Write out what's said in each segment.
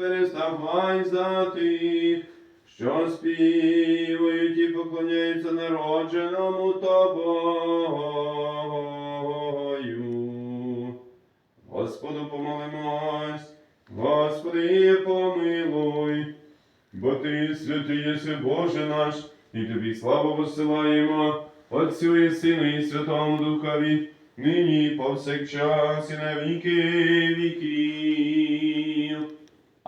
переставай за тих, що співають і поклоняються народженому тобою. Господу помолимось, Господи, помилуй, бо Ти святий єси Боже наш, і тобі славу посилаємо, Отцю і Сину, і Святому Духові, нині повсякчас, і на віки віків.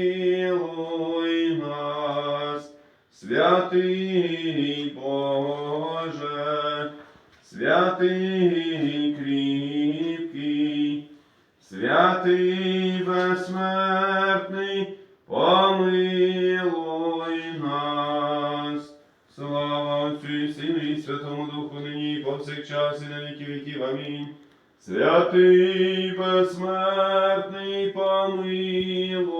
помилуй нас, святий Боже, святий кріпкий, святий безсмертний, помилуй нас. Слава Отцю і Сину і Святому Духу нині і повсякчас і на віки віків. Амінь. Святий безсмертний, помилуй